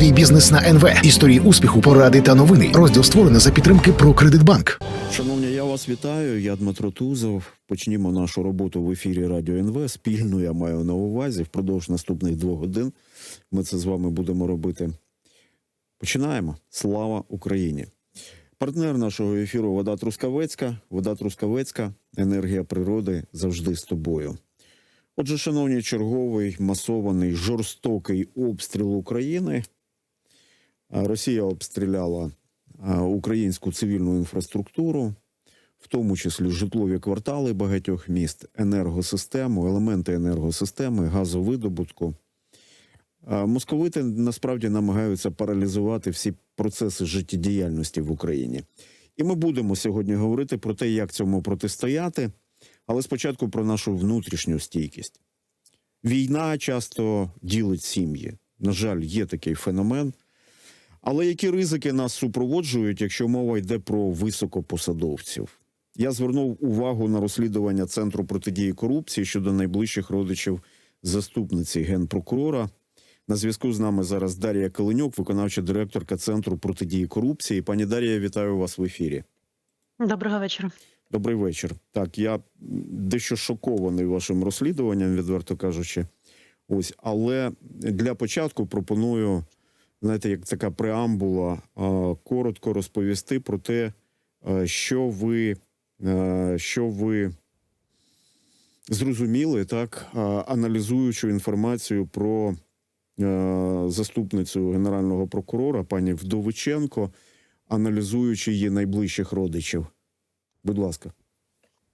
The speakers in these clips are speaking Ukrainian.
Свій бізнес на НВ. Історії успіху, поради та новини. Розділ створений за підтримки про Кредитбанк. Шановні, я вас вітаю. Я Дмитро Тузов. Почнімо нашу роботу в ефірі Радіо НВ. Спільно я маю на увазі. Впродовж наступних двох годин ми це з вами будемо робити. Починаємо. Слава Україні! Партнер нашого ефіру Вода Трускавецька. Вода Трускавецька, енергія природи завжди з тобою. Отже, шановні, черговий масований жорстокий обстріл України. Росія обстріляла українську цивільну інфраструктуру, в тому числі житлові квартали багатьох міст, енергосистему, елементи енергосистеми, газовидобутку. Московити насправді намагаються паралізувати всі процеси життєдіяльності в Україні. І ми будемо сьогодні говорити про те, як цьому протистояти, але спочатку про нашу внутрішню стійкість. Війна часто ділить сім'ї. На жаль, є такий феномен. Але які ризики нас супроводжують, якщо мова йде про високопосадовців? Я звернув увагу на розслідування Центру протидії корупції щодо найближчих родичів заступниці генпрокурора. На зв'язку з нами зараз Дар'я Калинюк, виконавча директорка Центру протидії корупції. Пані Дар'я, вітаю вас в ефірі. Доброго вечора. Добрий вечір. Так, я дещо шокований вашим розслідуванням, відверто кажучи. Ось, але для початку пропоную, знаєте, як така преамбула, коротко розповісти про те, що ви, що ви зрозуміли, так, аналізуючи інформацію про заступницю генерального прокурора, пані Вдовиченко, аналізуючи її найближчих родичів. Будь ласка.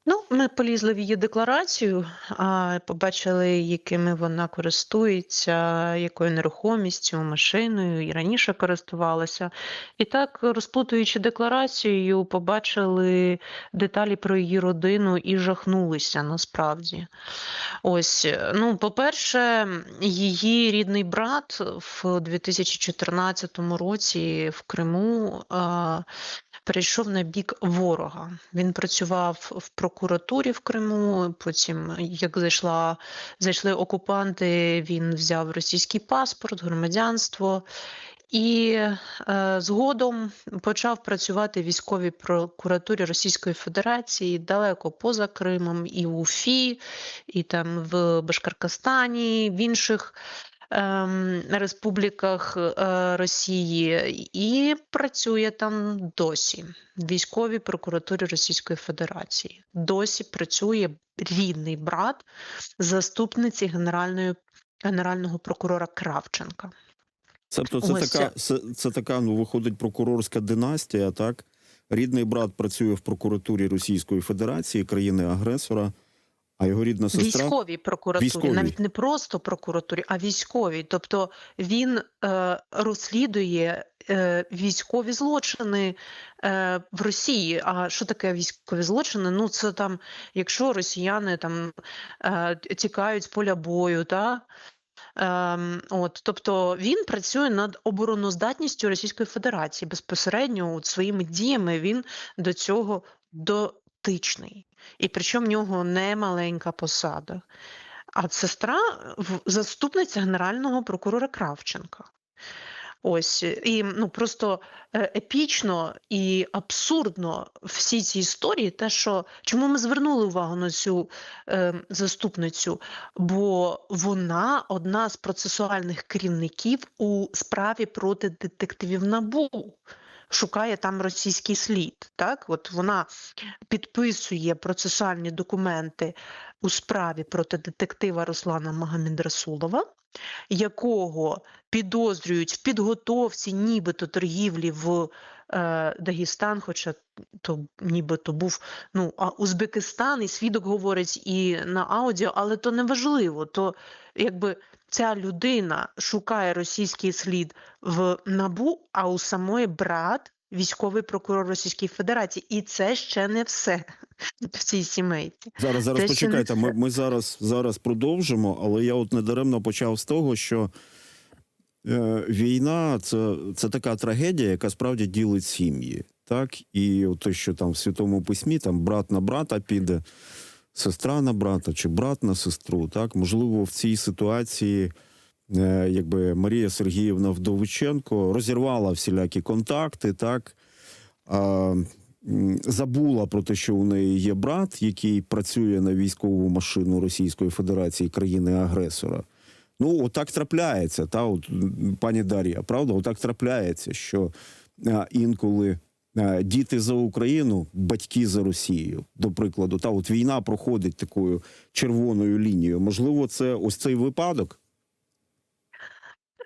Ну, ми полізли в її декларацію, а побачили, якими вона користується, якою нерухомістю, машиною і раніше користувалася. І так, розплутуючи декларацію, побачили деталі про її родину і жахнулися насправді. Ось, е, ну, по-перше, її рідний брат в 2014 році в Криму. А, перейшов на бік ворога. Він працював в прокуратурі в Криму. Потім, як зайшла, зайшли окупанти, він взяв російський паспорт, громадянство. І е, згодом почав працювати в військовій прокуратурі Російської Федерації далеко поза Кримом, і в Уфі, і там в Башкаркастані, в інших республіках е, Росії, і працює там досі в військовій прокуратурі Російської Федерації. Досі працює рідний брат заступниці генеральної генерального прокурора Кравченка. Тобто це Ось така, це, це така, ну, виходить, прокурорська династія, так? Рідний брат працює в прокуратурі Російської Федерації, країни-агресора, а його рідна сестра. Військовій прокуратурі, Військовій. навіть не просто прокуратурі, а військовій. Тобто він е, розслідує е, військові злочини е, в Росії. А що таке військові злочини? Ну це там, якщо росіяни там е, тікають з поля бою, та Ем, от, тобто він працює над обороноздатністю Російської Федерації безпосередньо от, своїми діями він до цього дотичний. І причому в нього не маленька посада. А сестра заступниця генерального прокурора Кравченка. Ось і ну просто е, епічно і абсурдно всі ці історії, те, що чому ми звернули увагу на цю е, заступницю, бо вона одна з процесуальних керівників у справі проти детективів НАБУ. Шукає там російський слід. Так, от вона підписує процесуальні документи у справі проти детектива Руслана Магомедрасулова, якого підозрюють в підготовці нібито торгівлі в е, Дагестан, хоча то нібито був ну, а Узбекистан, і свідок говорить і на аудіо, але то не важливо. То якби ця людина шукає російський слід в НАБУ, а у самої брат військовий прокурор Російської Федерації. І це ще не все в цій сімейці. Зараз, зараз не почекайте. Ми, ми зараз, зараз продовжимо, але я от недаремно почав з того, що е, війна це, це така трагедія, яка справді ділить сім'ї. Так, і те, що там в святому письмі там брат на брата піде, сестра на брата чи брат на сестру. Так, можливо, в цій ситуації е, якби Марія Сергіївна Вдовиченко розірвала всілякі контакти, так а, забула про те, що у неї є брат, який працює на військову машину Російської Федерації країни-агресора. Ну, отак трапляється, та от пані Дар'я, правда, отак трапляється, що інколи а, діти за Україну, батьки за Росією. до прикладу, та от війна проходить такою червоною лінією. Можливо, це ось цей випадок.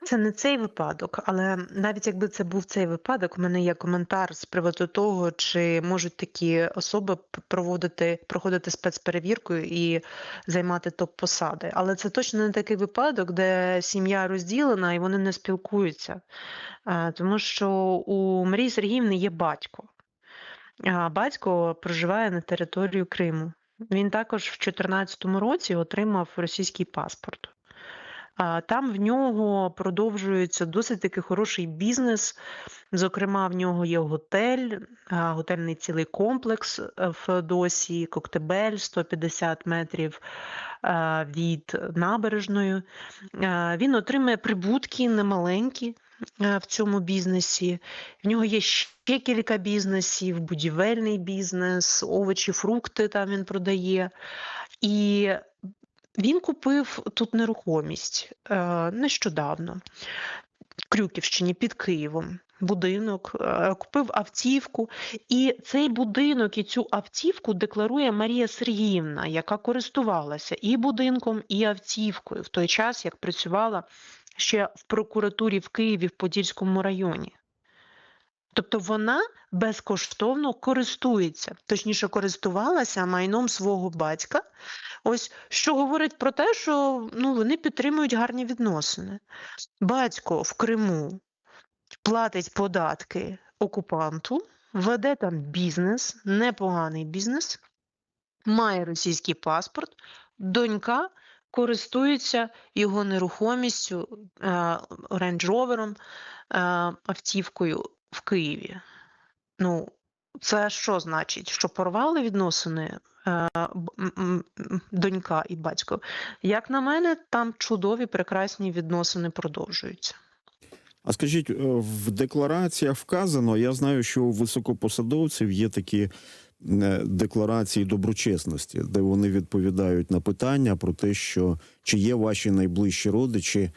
Це не цей випадок, але навіть якби це був цей випадок, у мене є коментар з приводу того, чи можуть такі особи проводити проходити спецперевірку і займати топ-посади. Але це точно не такий випадок, де сім'я розділена і вони не спілкуються. Е, Тому що у Марії Сергіївни є батько. А батько проживає на території Криму. Він також в 2014 році отримав російський паспорт. Там в нього продовжується досить таки хороший бізнес. Зокрема, в нього є готель, готельний цілий комплекс е, в Досі, Коктебель, 150 метрів від набережної. Він отримує прибутки немаленькі е, в цьому бізнесі. В нього є ще кілька бізнесів, будівельний бізнес, овочі, фрукти там він продає. І він купив тут нерухомість е, нещодавно в Крюківщині під Києвом. Будинок, е, купив автівку, і цей будинок і цю автівку декларує Марія Сергіївна, яка користувалася і будинком, і автівкою в той час, як працювала ще в прокуратурі в Києві в Подільському районі. Тобто вона безкоштовно користується, точніше, користувалася майном свого батька. Ось що говорить про те, що ну, вони підтримують гарні відносини. Батько в Криму платить податки окупанту, веде там бізнес, непоганий бізнес, має російський паспорт, донька користується його нерухомістю, рейндж-ровером, автівкою в Києві. Ну, це що значить? Що порвали відносини е, донька і батько? Як на мене, там чудові, прекрасні відносини продовжуються. А скажіть, е, в деклараціях вказано, я знаю, що у високопосадовців є такі е, декларації доброчесності, де вони відповідають на питання про те, що чи є ваші найближчі родичі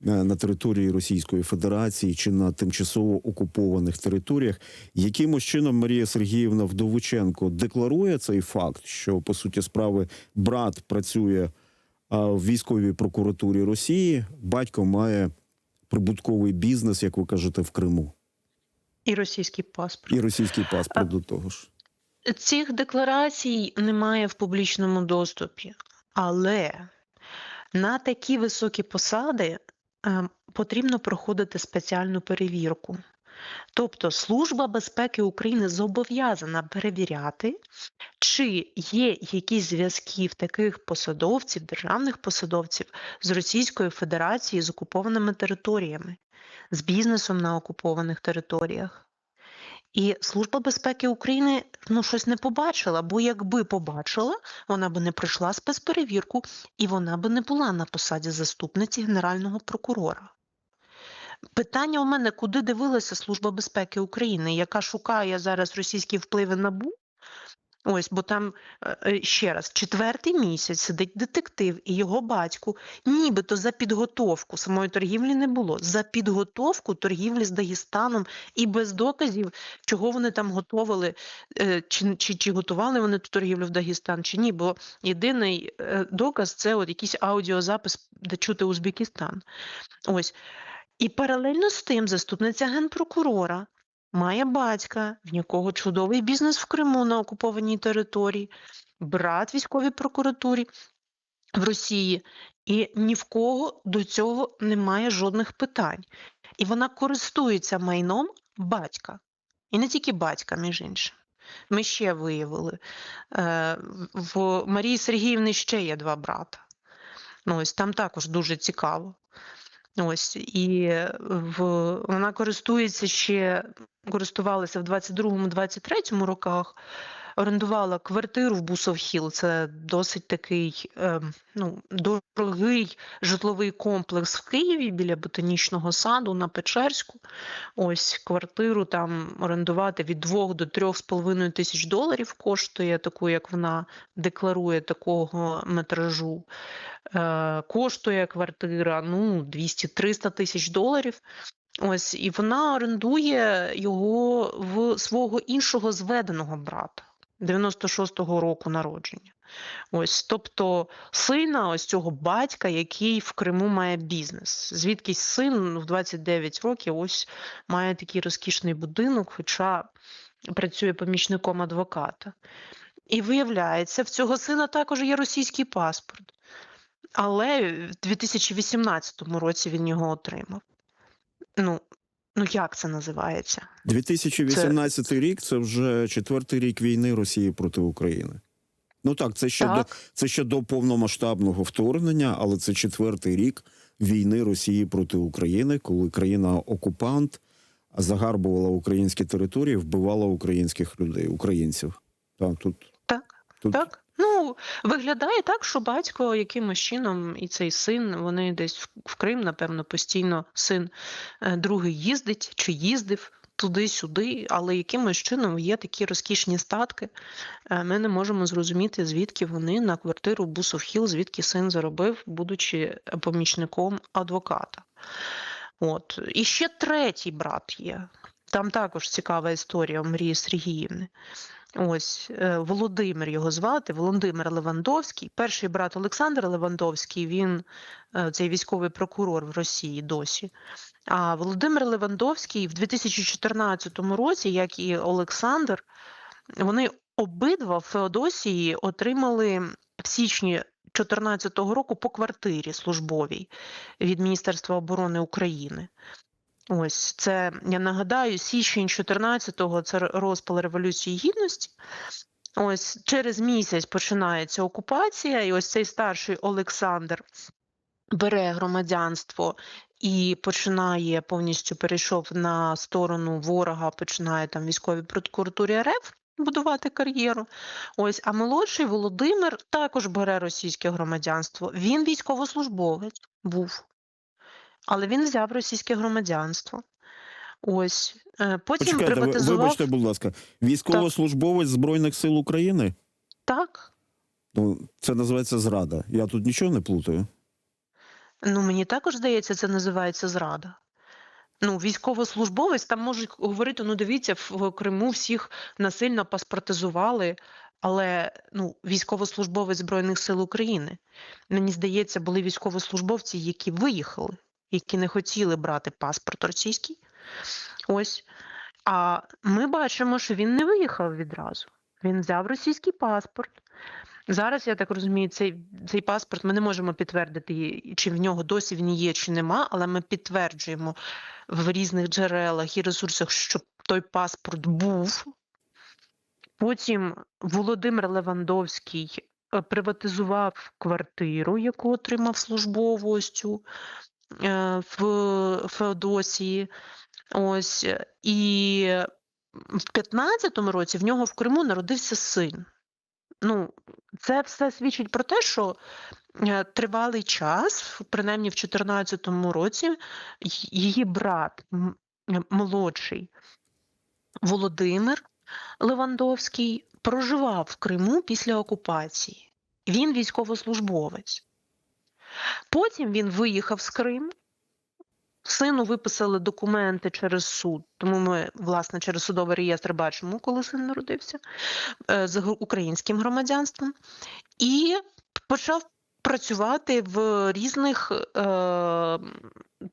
на території Російської Федерації чи на тимчасово окупованих територіях. Якимось чином Марія Сергіївна Вдовиченко декларує цей факт, що по суті справи брат працює в військовій прокуратурі Росії, батько має прибутковий бізнес, як ви кажете, в Криму, І російський паспорт. і російський паспорт до того ж. Цих декларацій немає в публічному доступі, але на такі високі посади е, потрібно проходити спеціальну перевірку. Тобто Служба безпеки України зобов'язана перевіряти, чи є якісь зв'язки в таких посадовців, державних посадовців з Російською Федерацією з окупованими територіями, з бізнесом на окупованих територіях. І Служба безпеки України ну щось не побачила, бо якби побачила, вона би не прийшла спецперевірку і вона би не була на посаді заступниці генерального прокурора. Питання у мене, куди дивилася Служба безпеки України, яка шукає зараз російські впливи НАБУ? Ось, бо там е, е, ще раз, четвертий місяць сидить детектив і його батьку, нібито за підготовку самої торгівлі не було. За підготовку торгівлі з Дагестаном і без доказів, чого вони там готували, е, чи, чи, чи готували вони ту торгівлю в Дагестан, чи ні. Бо єдиний доказ це от якийсь аудіозапис, де чути Узбекистан. Ось. І паралельно з тим заступниця генпрокурора має батька, в якого чудовий бізнес в Криму на окупованій території, брат військовій прокуратурі в Росії, і ні в кого до цього немає жодних питань. І вона користується майном батька. І не тільки батька, між іншим. Ми ще виявили. Е, в Марії Сергіївни ще є два брата. Ну, ось там також дуже цікаво. Ось і в вона користується ще користувалася в 22-23 роках орендувала квартиру в Бусов-Хіл. Це досить такий е, ну, дорогий житловий комплекс в Києві біля ботанічного саду на Печерську. Ось квартиру там орендувати від 2 до 3,5 тисяч доларів коштує, таку, як вона декларує такого метражу. Е, коштує квартира ну, 200-300 тисяч доларів. Ось, і вона орендує його в свого іншого зведеного брата 96-го року народження. Ось, тобто сина ось цього батька, який в Криму має бізнес. Звідкись син в 29 років ось має такий розкішний будинок, хоча працює помічником адвоката. І виявляється, в цього сина також є російський паспорт. Але в 2018 році він його отримав. Ну, ну як це називається? 2018 рік це вже четвертий рік війни Росії проти України. Ну так, це ще, До, це ще до повномасштабного вторгнення, але це четвертий рік війни Росії проти України, коли країна-окупант загарбувала українські території, вбивала українських людей, українців. Так, тут, Так, тут так. Ну, виглядає так, що батько якимось чином і цей син, вони десь в- Крим, напевно, постійно син е, другий їздить чи їздив туди-сюди, але якимось чином є такі розкішні статки. Е, Ми не можемо зрозуміти, звідки вони на квартиру Бусов Хіл, звідки син заробив, будучи помічником адвоката. От. І ще третій брат є. Там також цікава історія у Мрії Сергіївни. Ось е, Володимир його звати, Володимир Левандовський. Перший брат Олександр Левандовський, він е, цей військовий прокурор в Росії досі. А Володимир Левандовський в 2014 році, як і Олександр, вони обидва в Феодосії отримали в січні 2014 року по квартирі службовій від Міністерства оборони України. Ось це я нагадаю, січень 14-го це розпал Революції Гідності. Ось через місяць починається окупація, і ось цей старший Олександр бере громадянство і починає повністю перейшов на сторону ворога, починає там військовій прокуратурі РФ будувати кар'єру. Ось, а молодший Володимир також бере російське громадянство. Він військовослужбовець був, але він взяв російське громадянство. Ось е, потім Почекайте, приватизував вибачте, будь ласка, військовослужбовець Збройних сил України. так. Ну, це називається зрада. Я тут нічого не плутаю. Ну, мені також здається, це називається зрада. Ну, військовослужбовець там можуть говорити: ну, дивіться, в Криму всіх насильно паспортизували, але ну, військовослужбовець Збройних сил України. Мені здається, були військовослужбовці, які виїхали, які не хотіли брати паспорт російський. Ось. А ми бачимо, що він не виїхав відразу. Він взяв російський паспорт. Зараз, я так розумію, цей, цей паспорт ми не можемо підтвердити, чи в нього досі він є, чи нема, але ми підтверджуємо в різних джерелах і ресурсах, що той паспорт був. Потім Володимир Левандовський е, приватизував квартиру, яку отримав службову в Феодосії. Ось, і в 15-му році в нього в Криму народився син. Ну, це все свідчить про те, що е, тривалий час, принаймні в 2014 році, її брат е, молодший Володимир Левандовський проживав в Криму після окупації. Він військовослужбовець. Потім він виїхав з Криму. Сину виписали документи через суд, тому ми, власне, через судовий реєстр бачимо, коли син народився е, з українським громадянством, і почав працювати в різних, е,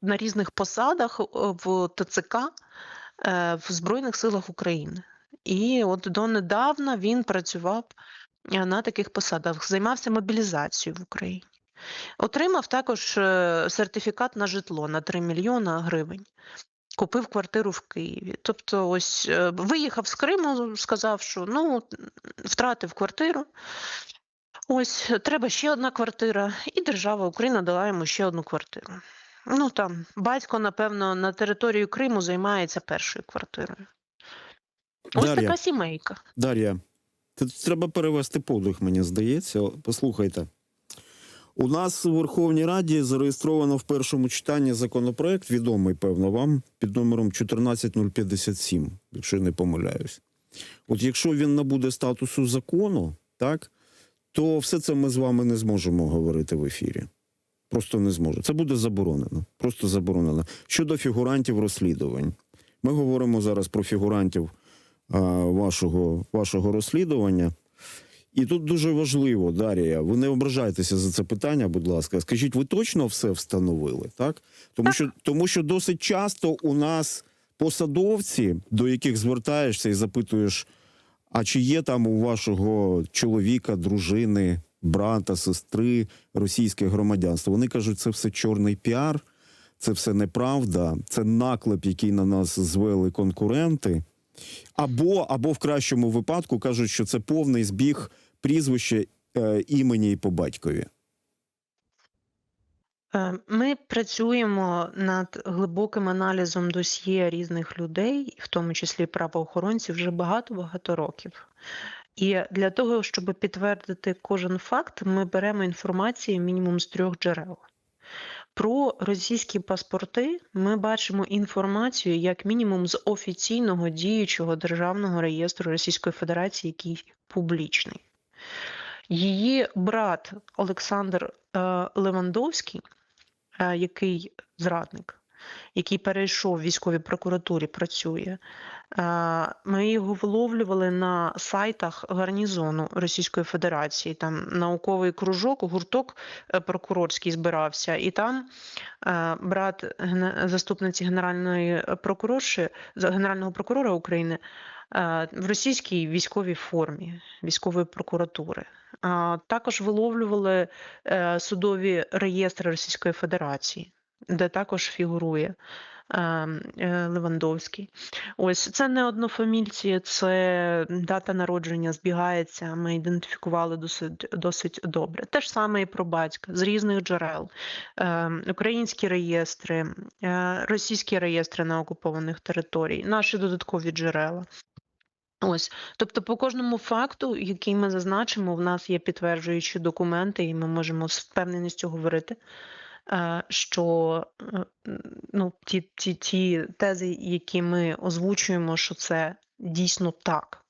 на різних посадах е, в ТЦК в Збройних силах України. І от донедавна він працював на таких посадах, займався мобілізацією в Україні. Отримав також е, сертифікат на житло на 3 мільйона гривень. Купив квартиру в Києві. Тобто, ось е, виїхав з Криму, сказав, що ну, втратив квартиру. Ось треба ще одна квартира, і держава Україна дала йому ще одну квартиру. Ну там батько, напевно, на території Криму займається першою квартирою. Ось Дар'я. така сімейка. Дар'я, Тут треба перевести подих, мені здається. Послухайте. У нас у Верховній Раді зареєстровано в першому читанні законопроект, відомий, певно, вам під номером 14057, якщо я не помиляюсь. От якщо він набуде статусу закону, так, то все це ми з вами не зможемо говорити в ефірі. Просто не зможемо. Це буде заборонено. Просто заборонено. Щодо фігурантів розслідувань, ми говоримо зараз про фігурантів а, вашого, вашого розслідування. І тут дуже важливо, Дарія, ви не ображайтеся за це питання, будь ласка. Скажіть, ви точно все встановили, так? Тому що, тому що досить часто у нас посадовці, до яких звертаєшся і запитуєш, а чи є там у вашого чоловіка, дружини, брата, сестри російське громадянство? Вони кажуть, це все чорний піар, це все неправда, це наклеп, який на нас звели конкуренти. Або, або в кращому випадку кажуть, що це повний збіг прізвища, е, імені і по батькові. Е, Ми працюємо над глибоким аналізом досьє різних людей, в тому числі правоохоронців, вже багато-багато років. І для того, щоб підтвердити кожен факт, ми беремо інформацію мінімум з трьох джерел. Про російські паспорти ми бачимо інформацію як мінімум з офіційного діючого державного реєстру Російської Федерації, який публічний. Її брат Олександр е, Левандовський, е, який зрадник, який перейшов в військовій прокуратурі, працює. е, Ми його виловлювали на сайтах гарнізону Російської Федерації. Там науковий кружок, гурток прокурорський збирався, і там брат заступниці генеральної прокурорши, генерального прокурора України в російській військовій формі військової прокуратури. Також виловлювали е, судові реєстри Російської Федерації, де також фігурує е, е, Левандовський. Ось це не однофамільці, це дата народження збігається. Ми ідентифікували досить, досить добре. Те ж саме і про батька з різних джерел. Е, Українські реєстри, е, російські реєстри на окупованих територій, наші додаткові джерела. Ось, тобто, по кожному факту, який ми зазначимо, в нас є підтверджуючі документи, і ми можемо з впевненістю говорити, е, що е, ну, ті, ті, ті тези, які ми озвучуємо, що це дійсно так.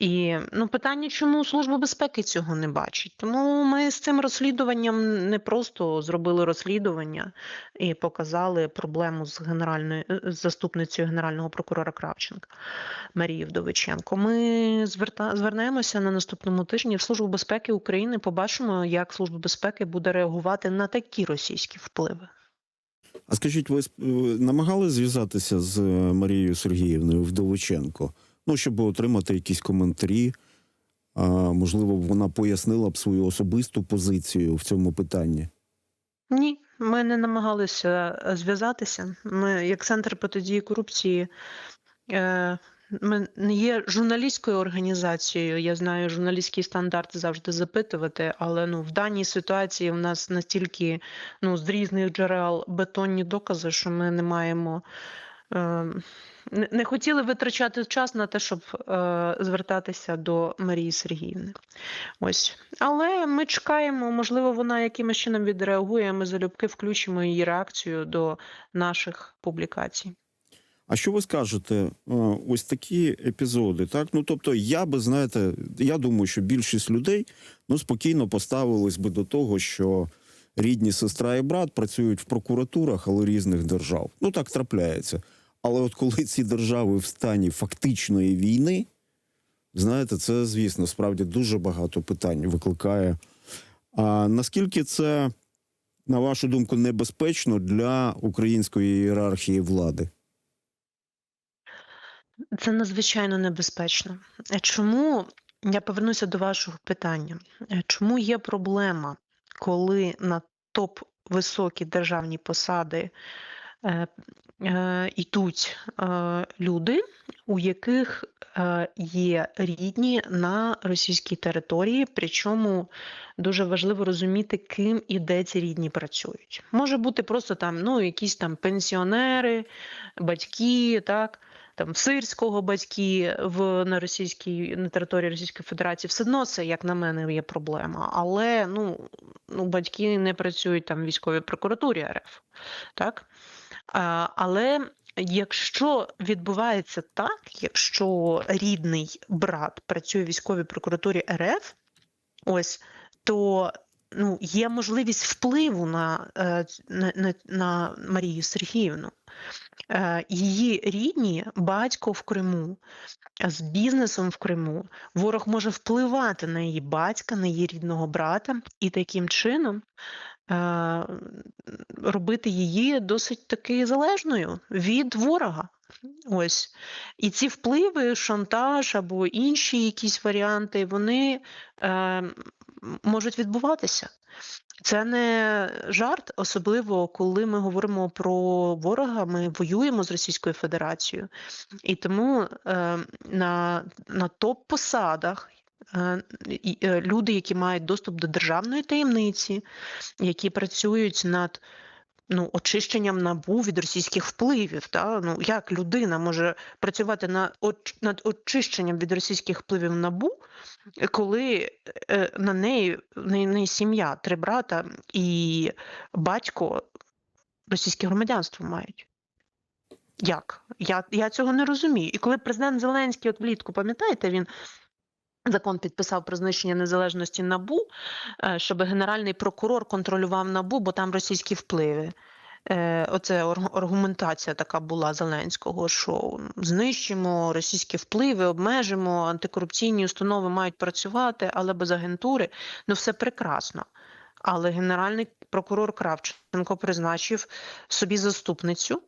І ну, питання, чому Служба безпеки цього не бачить? Тому ми з цим розслідуванням не просто зробили розслідування і показали проблему з генеральною е, з заступницею генерального прокурора Кравченка Марії Вдовиченко. Ми зверта, звернемося на наступному тижні в Службу безпеки України. Побачимо, як Служба безпеки буде реагувати на такі російські впливи. А скажіть, ви е, намагались зв'язатися з е, Марією Сергіївною Вдовиченко? Ну, щоб отримати якісь коментарі. А, можливо, вона пояснила б свою особисту позицію в цьому питанні. Ні, ми не намагалися е, зв'язатися. Ми, як центр протидії корупції, е, ми не є журналістською організацією. Я знаю, журналістський стандарт завжди запитувати, але ну в даній ситуації в нас настільки ну з різних джерел бетонні докази, що ми не маємо. Е, не, не хотіли витрачати час на те, щоб е, звертатися до Марії Сергіївни. Ось. Але ми чекаємо, можливо, вона якимось чином відреагує. Ми залюбки включимо її реакцію до наших публікацій. А що ви скажете? е, Ось такі епізоди, так? Ну тобто, я би знаєте, я думаю, що більшість людей ну спокійно поставились би до того, що рідні сестра і брат працюють в прокуратурах, але різних держав. Ну так трапляється. Але от коли ці держави в стані фактичної війни, знаєте, це, звісно, справді дуже багато питань викликає. А наскільки це, на вашу думку, небезпечно для української ієрархії влади? Це надзвичайно небезпечно. Чому я повернуся до вашого питання? Чому є проблема, коли на топ високі державні посади е, йдуть е, люди, у яких е, є рідні на російській території, причому дуже важливо розуміти, ким і де ці рідні працюють. Може бути просто там ну, якісь там пенсіонери, батьки, так. там сирського батьки в на російській на території Російської Федерації, все одно це, як на мене, є проблема. Але ну, ну батьки не працюють там в військовій прокуратурі РФ, так? Але якщо відбувається так, якщо рідний брат працює в військовій прокуратурі РФ, ось то ну, є можливість впливу на, е, на, на, Марію Сергіївну. Е, Її рідні, батько в Криму, з бізнесом в Криму, ворог може впливати на її батька, на її рідного брата, і таким чином робити її досить таки залежною від ворога. Ось. І ці впливи, шантаж або інші якісь варіанти, вони е, можуть відбуватися. Це не жарт, особливо коли ми говоримо про ворога, ми воюємо з Російською Федерацією. І тому е, на, на топ-посадах е, е, люди, які мають доступ до державної таємниці, які працюють над ну, очищенням набу від російських впливів. Та? Ну, як людина може працювати на, над очищенням від російських впливів набу, е, коли е, на неї, неї, неї сім'я, три брата і батько російське громадянство мають? Як? Я, я цього не розумію. І коли президент Зеленський от влітку, пам'ятаєте, він закон підписав про знищення незалежності НАБУ, е, щоб генеральний прокурор контролював НАБУ, бо там російські впливи. Е, Оце арг- аргументація така була Зеленського, що знищимо російські впливи, обмежимо, антикорупційні установи мають працювати, але без агентури. Ну, все прекрасно. Але генеральний прокурор Кравченко призначив собі заступницю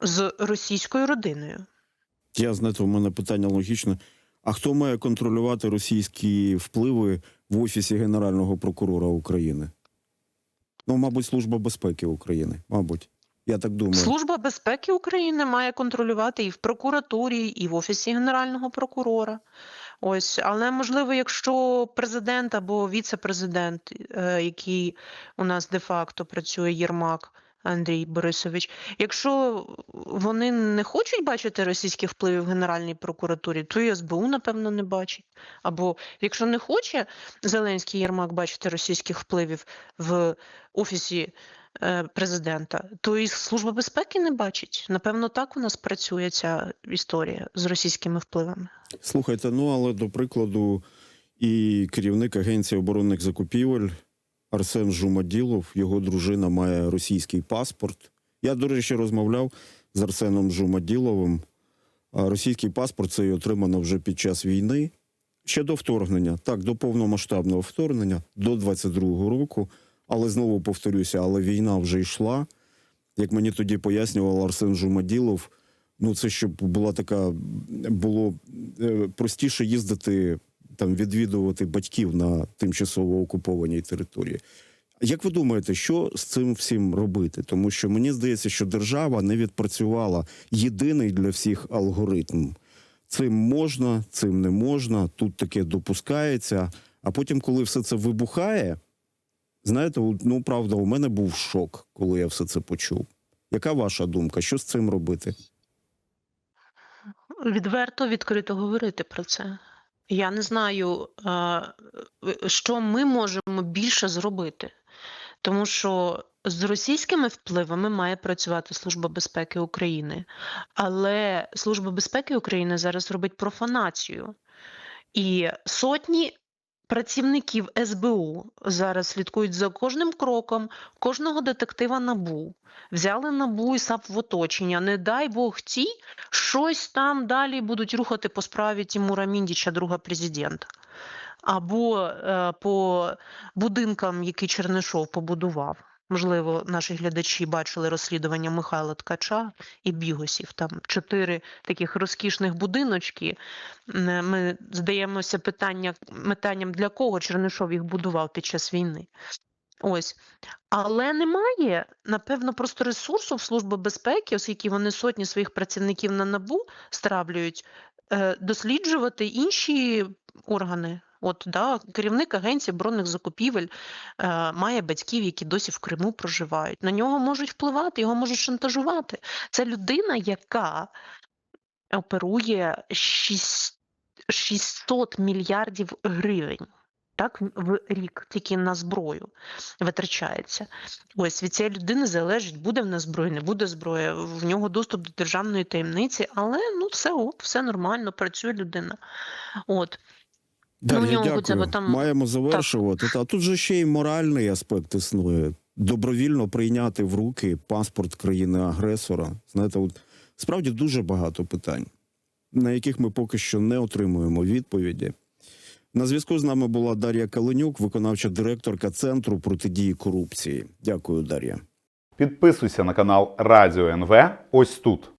з російською родиною. Я знаєте, у мене питання логічне. А хто має контролювати російські впливи в офісі Генерального прокурора України? Ну, мабуть, Служба безпеки України. Мабуть, я так думаю. Служба безпеки України має контролювати і в прокуратурі, і в офісі генерального прокурора. Ось, але можливо, якщо президент або віце-президент, е, який у нас де-факто працює Єрмак Андрій Борисович, якщо вони не хочуть бачити російських впливів в Генеральній прокуратурі, то і СБУ, напевно, не бачить. Або якщо не хоче Зеленський Єрмак бачити російських впливів в офісі е, президента, то і Служба безпеки не бачить. Напевно, так у нас працює ця історія з російськими впливами. Слухайте, ну але до прикладу, і керівник Агенції оборонних закупівель Арсен Жумаділов, його дружина має російський паспорт. Я, до речі, розмовляв з Арсеном Жумаділовим. Російський паспорт це й отримано вже під час війни. Ще до вторгнення, так, до повномасштабного вторгнення, до 22-го року. Але знову повторюся, але війна вже йшла. Як мені тоді пояснював Арсен Жумаділов, ну це щоб була така, було е, простіше їздити там відвідувати батьків на тимчасово окупованій території. Як ви думаєте, що з цим всім робити? Тому що мені здається, що держава не відпрацювала єдиний для всіх алгоритм. Цим можна, цим не можна, тут таке допускається. А потім, коли все це вибухає, знаєте, ну правда, у мене був шок, коли я все це почув. Яка ваша думка? Що з цим робити? Відверто відкрито говорити про це. Я не знаю, що ми можемо більше зробити, тому що з російськими впливами має працювати Служба безпеки України, але Служба безпеки України зараз робить профанацію. І сотні працівників СБУ зараз слідкують за кожним кроком кожного детектива НАБУ. Взяли НАБУ і САП в оточення. Не дай Бог ті щось там далі будуть рухати по справі Тімура Міндіча, друга президента. Або е, по будинкам, які Чернишов побудував. Можливо, наші глядачі бачили розслідування Михайла Ткача і Бігосів. Там чотири таких розкішних будиночки. Ми здаємося питання, питанням, для кого Чернишов їх будував під час війни. Ось. Але немає, напевно, просто ресурсу в Служби безпеки, оскільки вони сотні своїх працівників на НАБУ стравлюють, е, досліджувати інші органи. От, да, керівник Агенції оборонних закупівель е, має батьків, які досі в Криму проживають. На нього можуть впливати, його можуть шантажувати. Це людина, яка оперує 6 600 мільярдів гривень. Так, в рік тільки на зброю витрачається. Ось від цієї людини залежить, буде в нас зброя, не буде зброя, в нього доступ до державної таємниці, але ну все ок, все нормально, працює людина. От. Дар'я, у нього дякую. хоча б там- Маємо завершувати. Та тут же ще й моральний аспект існує. Добровільно прийняти в руки паспорт країни-агресора. Знаєте, от справді дуже багато питань, на яких ми поки що не отримуємо відповіді. На зв'язку з нами була Дар'я Каленюк, виконавча директорка Центру протидії корупції. Дякую, Дар'я. Підписуйся на канал Радіо НВ ось тут.